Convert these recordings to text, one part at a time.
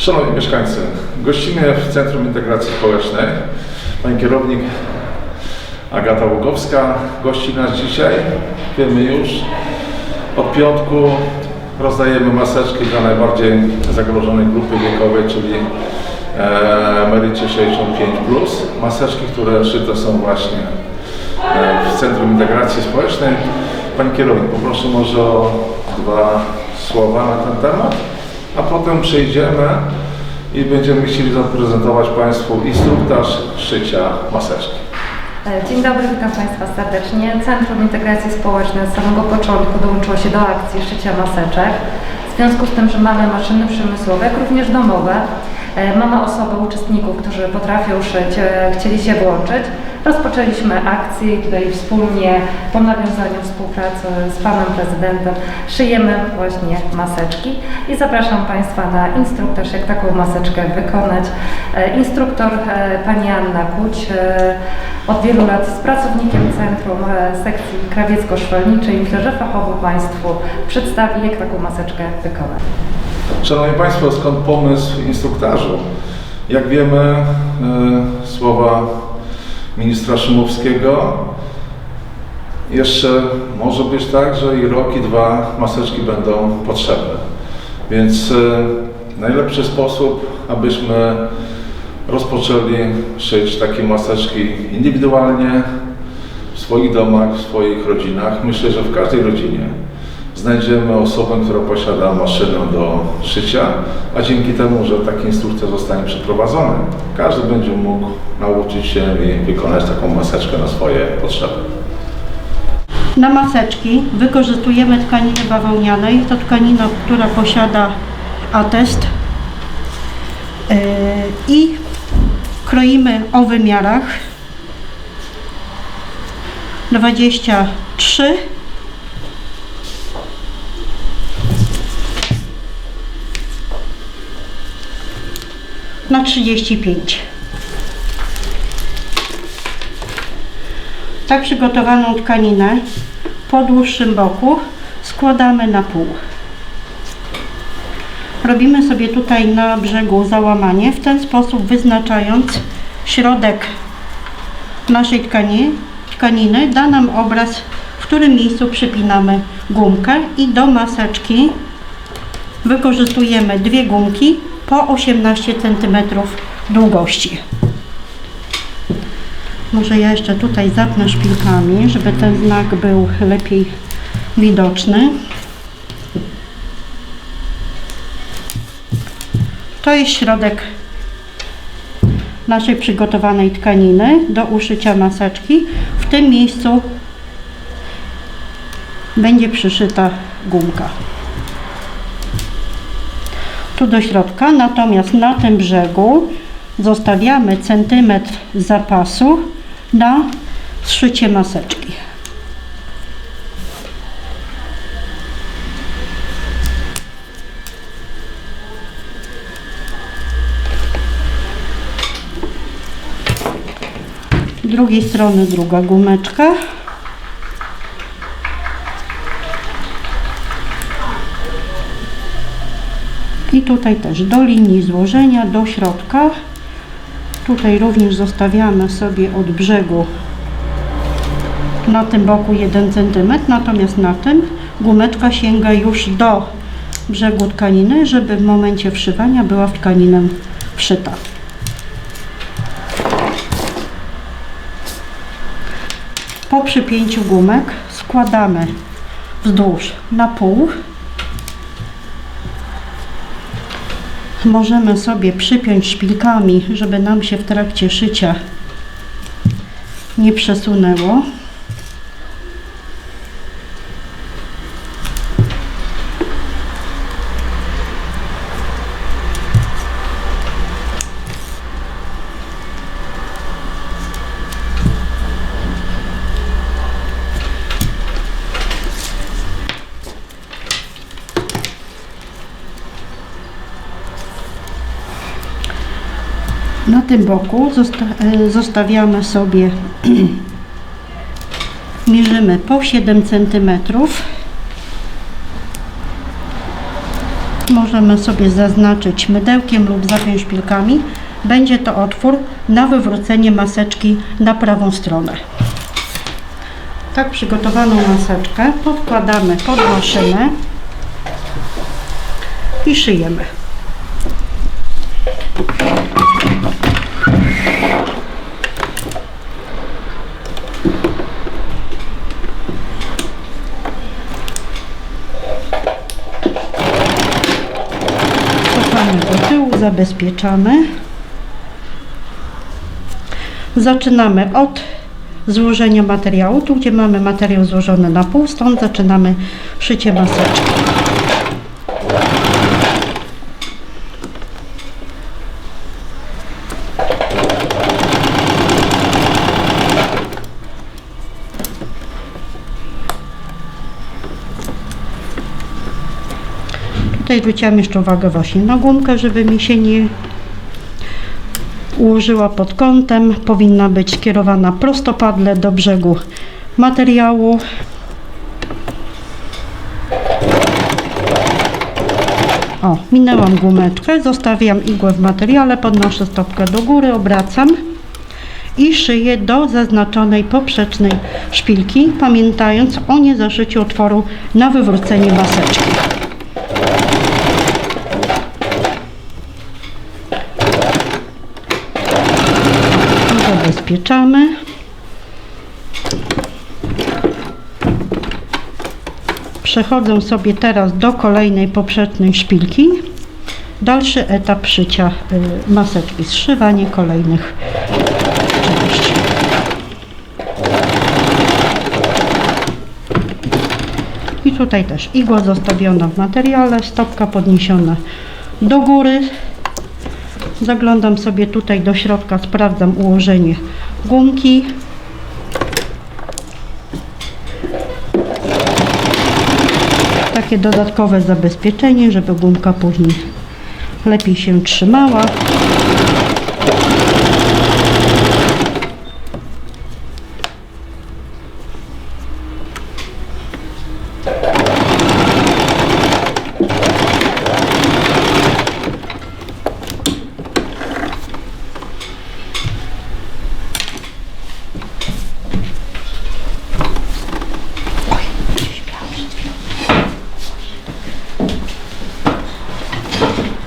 Szanowni mieszkańcy, gościmy w Centrum Integracji Społecznej. Pani kierownik Agata Ługowska gości nas dzisiaj. Wiemy już, od piątku rozdajemy maseczki dla najbardziej zagrożonej grupy wiekowej, czyli e, emeryci 65+. Maseczki, które szyte są właśnie e, w Centrum Integracji Społecznej. Pani kierownik, poproszę może o dwa słowa na ten temat, a potem przejdziemy i będziemy chcieli zaprezentować Państwu instruktaż szycia maseczki. E, Dzień dobry, witam Państwa serdecznie. Centrum Integracji Społecznej od samego początku dołączyło się do akcji szycia maseczek. W związku z tym, że mamy maszyny przemysłowe, jak również domowe, mamy osoby, uczestników, którzy potrafią szyć, e, chcieli się włączyć. Rozpoczęliśmy akcję tutaj wspólnie po nawiązaniu współpracy z Panem Prezydentem szyjemy właśnie maseczki i zapraszam Państwa na instruktaż, jak taką maseczkę wykonać. E, Instruktor e, Pani Anna Kuć e, od wielu lat jest pracownikiem Centrum e, Sekcji Krawiecko-Szwalniczej. Myślę, że fachowo Państwu przedstawi, jak taką maseczkę wykonać. Szanowni Państwo, skąd pomysł instruktażu? Jak wiemy, e, słowa ministra Szymowskiego, jeszcze może być tak, że i rok, i dwa maseczki będą potrzebne. Więc e, najlepszy sposób, abyśmy rozpoczęli szyć takie maseczki indywidualnie, w swoich domach, w swoich rodzinach. Myślę, że w każdej rodzinie znajdziemy osobę, która posiada maszynę do szycia, a dzięki temu, że taki instrukcja zostanie przeprowadzony, każdy będzie mógł nauczyć się i wykonać taką maseczkę na swoje potrzeby. Na maseczki wykorzystujemy tkaniny bawełnianej. To tkanina, która posiada atest. Yy, I kroimy o wymiarach 23 na 35. Tak przygotowaną tkaninę po dłuższym boku składamy na pół. Robimy sobie tutaj na brzegu załamanie, w ten sposób wyznaczając środek naszej tkani, tkaniny, da nam obraz, w którym miejscu przypinamy gumkę i do maseczki wykorzystujemy dwie gumki po 18 cm długości. Może ja jeszcze tutaj zapnę szpilkami, żeby ten znak był lepiej widoczny. To jest środek naszej przygotowanej tkaniny do uszycia maseczki. W tym miejscu będzie przyszyta gumka. Tu do środka, natomiast na tym brzegu zostawiamy centymetr zapasu na zszycie maseczki. Z drugiej strony druga gumeczka. Tutaj też do linii złożenia, do środka. Tutaj również zostawiamy sobie od brzegu na tym boku 1 cm, natomiast na tym gumeczka sięga już do brzegu tkaniny, żeby w momencie wszywania była w tkaninę wszyta. Po przypięciu gumek składamy wzdłuż na pół. Możemy sobie przypiąć szpilkami, żeby nam się w trakcie szycia nie przesunęło. Na tym boku zosta e, zostawiamy sobie, mierzymy po 7 cm. możemy sobie zaznaczyć mydełkiem lub zapiąć szpilkami. Będzie to otwór na wywrócenie maseczki na prawą stronę. Tak przygotowaną maseczkę podkładamy pod maszynę i szyjemy. Cofamy do tyłu, zabezpieczamy. Zaczynamy od złożenia materiału. Tu, gdzie mamy materiał złożony na pół, stąd zaczynamy szycie maseczki. Tutaj zwróciłam jeszcze uwagę właśnie na gumkę, żeby mi się nie ułożyła pod kątem. Powinna być skierowana prostopadle do brzegu materiału. O, minęłam gumeczkę, zostawiam igłę w materiale, podnoszę stopkę do góry, obracam i szyję do zaznaczonej poprzecznej szpilki, pamiętając o niezaszyciu otworu na wywrócenie maseczki. Zabezpieczamy. Przechodzę sobie teraz do kolejnej poprzecznej szpilki. Dalszy etap szycia y, maseczki, zszywanie kolejnych części. I tutaj też igła zostawiona w materiale, stopka podniesiona do góry. Zaglądam sobie tutaj do środka, sprawdzam ułożenie gumki. Takie dodatkowe zabezpieczenie, żeby gumka później lepiej się trzymała.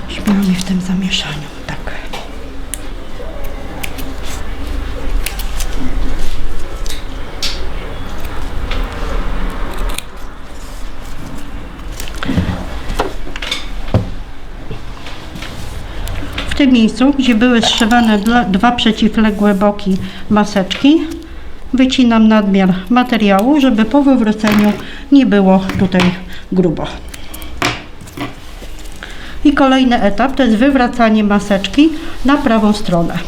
Śmiało mi w tym zamieszaniu, tak. W tym miejscu, gdzie były zszywane dwa przeciwległe boki maseczki, wycinam nadmiar materiału, żeby po wywróceniu nie było tutaj grubo. I kolejny etap to jest wywracanie maseczki na prawą stronę.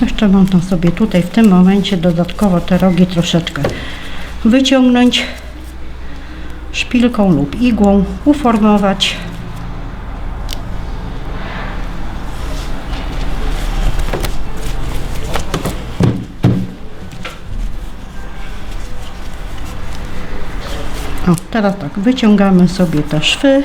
Jeszcze można sobie tutaj w tym momencie dodatkowo te rogi troszeczkę wyciągnąć szpilką lub igłą, uformować. O, teraz tak, wyciągamy sobie te szwy.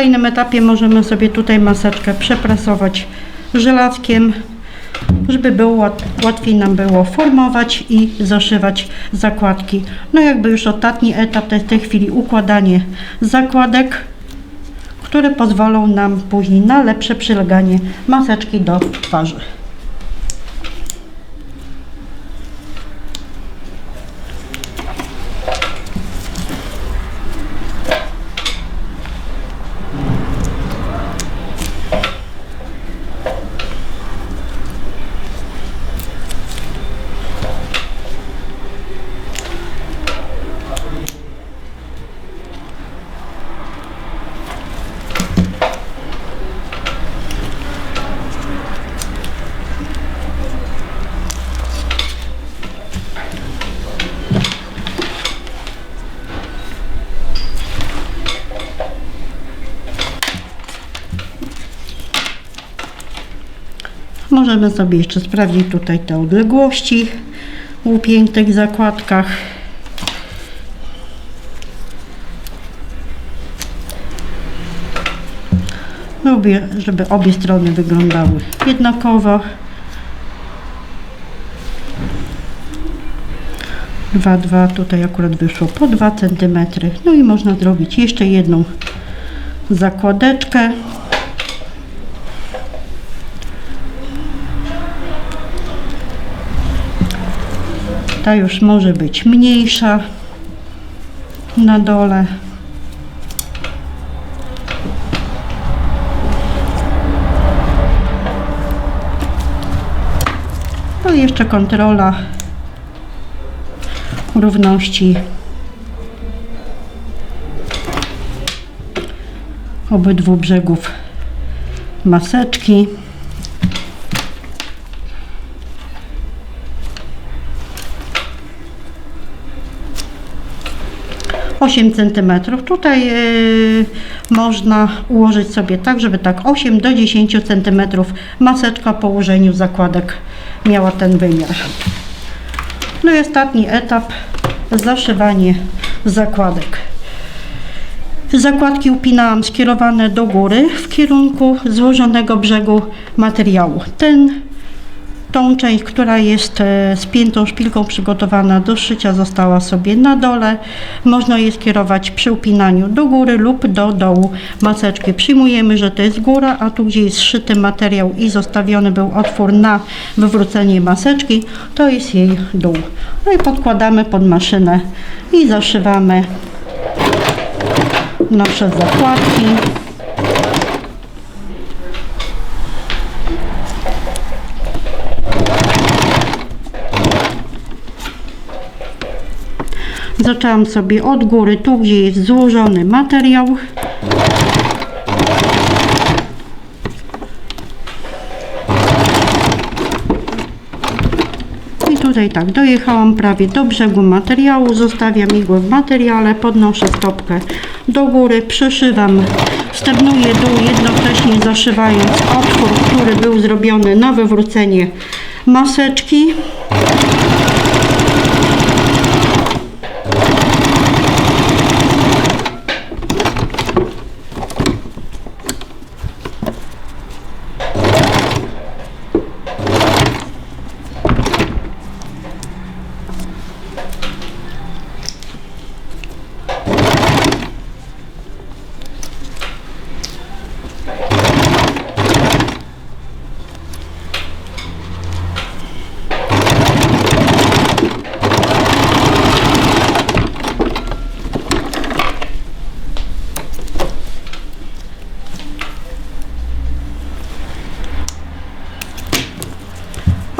Kolejnym etapie możemy sobie tutaj maseczkę przeprasować żelazkiem, żeby było łat, łatwiej nam było formować i zaszywać zakładki. No jakby już ostatni etap to jest w tej chwili układanie zakładek, które pozwolą nam później na lepsze przyleganie maseczki do twarzy. Możemy sobie jeszcze sprawdzić tutaj te odległości w upiętych zakładkach. Lubię, żeby obie strony wyglądały jednakowo. 2,2 tutaj akurat wyszło po 2 cm. No i można zrobić jeszcze jedną zakładeczkę. Ta już może być mniejsza na dole. No i jeszcze kontrola równości obydwu brzegów maseczki. Osiem centymetrów. Tutaj yy, można ułożyć sobie tak, żeby tak 8 do 10 centymetrów maseczka po ułożeniu zakładek miała ten wymiar. No i ostatni etap zaszywanie zakładek. Zakładki upinałam skierowane do góry w kierunku złożonego brzegu materiału. Ten, tą część, która jest e, spiętą szpilką przygotowana do szycia została sobie na dole. Można je skierować przy upinaniu do góry lub do dołu maseczki. Przyjmujemy, że to jest góra, a tu gdzie jest zszyty materiał i zostawiony był otwór na wywrócenie maseczki, to jest jej dół. No i podkładamy pod maszynę i zaszywamy nasze zakładki. Zaczęłam sobie od góry, tu gdzie jest złożony materiał. I tutaj tak, dojechałam prawie do brzegu materiału, zostawiam igłę w materiale, podnoszę stopkę do góry, przeszywam, stepnuję dół, jednocześnie zaszywając otwór, który był zrobiony na wywrócenie maseczki.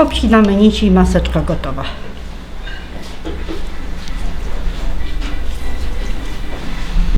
Obcinamy nici i maseczka gotowa.